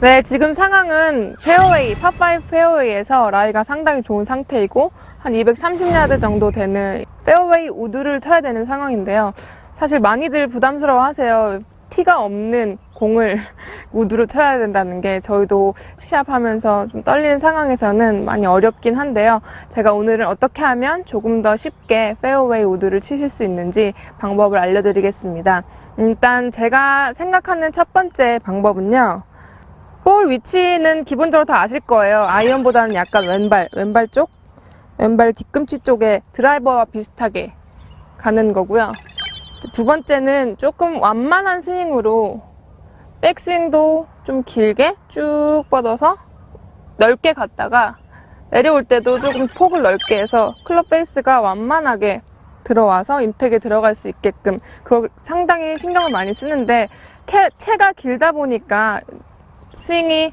네, 지금 상황은 페어웨이, 파5 페어웨이에서 라이가 상당히 좋은 상태이고 한 230야드 정도 되는 페어웨이 우드를 쳐야 되는 상황인데요. 사실 많이들 부담스러워 하세요. 티가 없는 공을 우드로 쳐야 된다는 게 저희도 시합하면서 좀 떨리는 상황에서는 많이 어렵긴 한데요. 제가 오늘은 어떻게 하면 조금 더 쉽게 페어웨이 우드를 치실 수 있는지 방법을 알려드리겠습니다. 일단 제가 생각하는 첫 번째 방법은요. 볼 위치는 기본적으로 다 아실 거예요. 아이언보다는 약간 왼발, 왼발 쪽, 왼발 뒤꿈치 쪽에 드라이버와 비슷하게 가는 거고요. 두 번째는 조금 완만한 스윙으로 백스윙도 좀 길게 쭉 뻗어서 넓게 갔다가 내려올 때도 조금 폭을 넓게 해서 클럽 페이스가 완만하게 들어와서 임팩에 들어갈 수 있게끔 그걸 상당히 신경을 많이 쓰는데 캐, 채가 길다 보니까 스윙이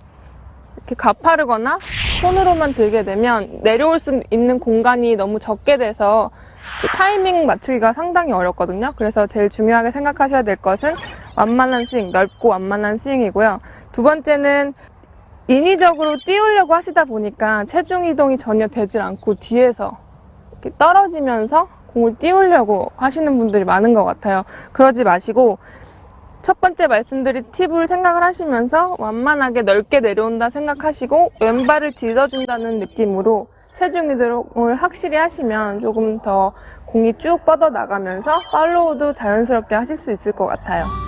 이렇게 가파르거나 손으로만 들게 되면 내려올 수 있는 공간이 너무 적게 돼서 타이밍 맞추기가 상당히 어렵거든요. 그래서 제일 중요하게 생각하셔야 될 것은 완만한 스윙, 넓고 완만한 스윙이고요. 두 번째는 인위적으로 띄우려고 하시다 보니까 체중 이동이 전혀 되질 않고 뒤에서 이렇게 떨어지면서 공을 띄우려고 하시는 분들이 많은 것 같아요. 그러지 마시고 첫 번째 말씀드린 팁을 생각을 하시면서 완만하게 넓게 내려온다 생각하시고 왼발을 뒤져준다는 느낌으로 체중 이동을 확실히 하시면 조금 더 공이 쭉 뻗어 나가면서 팔로우도 자연스럽게 하실 수 있을 것 같아요.